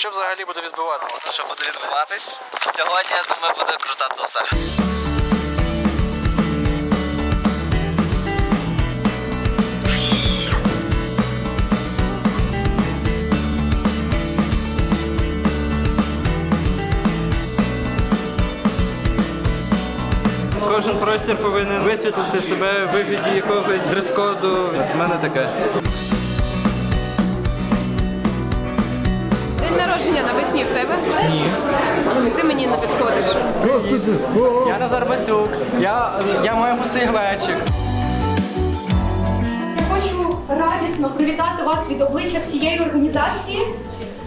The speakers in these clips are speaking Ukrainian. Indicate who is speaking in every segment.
Speaker 1: що взагалі буде відбуватися?
Speaker 2: Ну що буде відбуватись? Сьогодні, я думаю, буде крута туса.
Speaker 3: Кожен простір повинен висвітлити себе в вигляді якогось дрес-коду. От в мене таке.
Speaker 4: Народження навесні в тебе? Ні. Ти мені не підходиш.
Speaker 5: Я Назар Басюк, я, я маю пустий глечик.
Speaker 6: Я хочу радісно привітати вас від обличчя всієї організації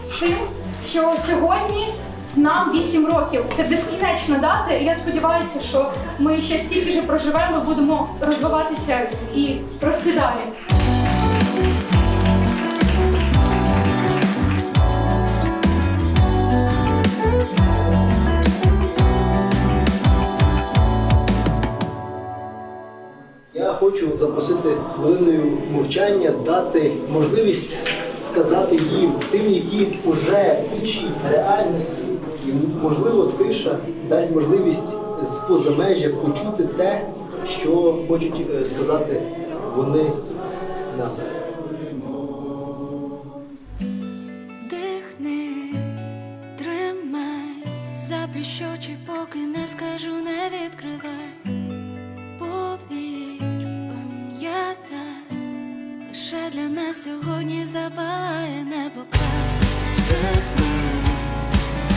Speaker 6: з тим, що сьогодні нам 8 років. Це безкінечна дата. І я сподіваюся, що ми ще стільки ж проживемо, будемо розвиватися і рости далі.
Speaker 7: Я хочу запросити хвилиною мовчання, дати можливість сказати їм, тим, які вже в іншій реальності, і можливо тиша дасть можливість з позамежжя почути те, що хочуть е, сказати вони нам.
Speaker 8: Вдихни, тримай, заплющочі, поки не скажу, не відкривай. Лише для нас сьогодні запалає небо край. Вдихни,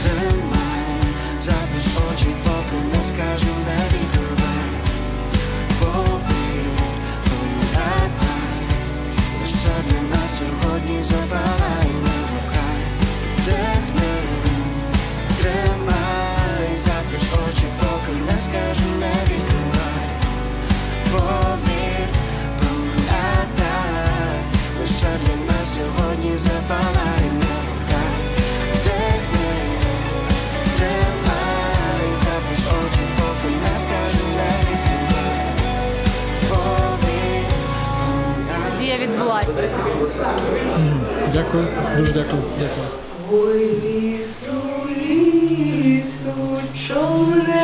Speaker 8: тримай, запиш очі, поки не скажу, не відкривай. Повір, пам'ятай, лише для нас сьогодні запалає
Speaker 4: відбулася.
Speaker 5: Дякую, дуже дякую. Дякую.
Speaker 6: Ой, лісу, лісу, човне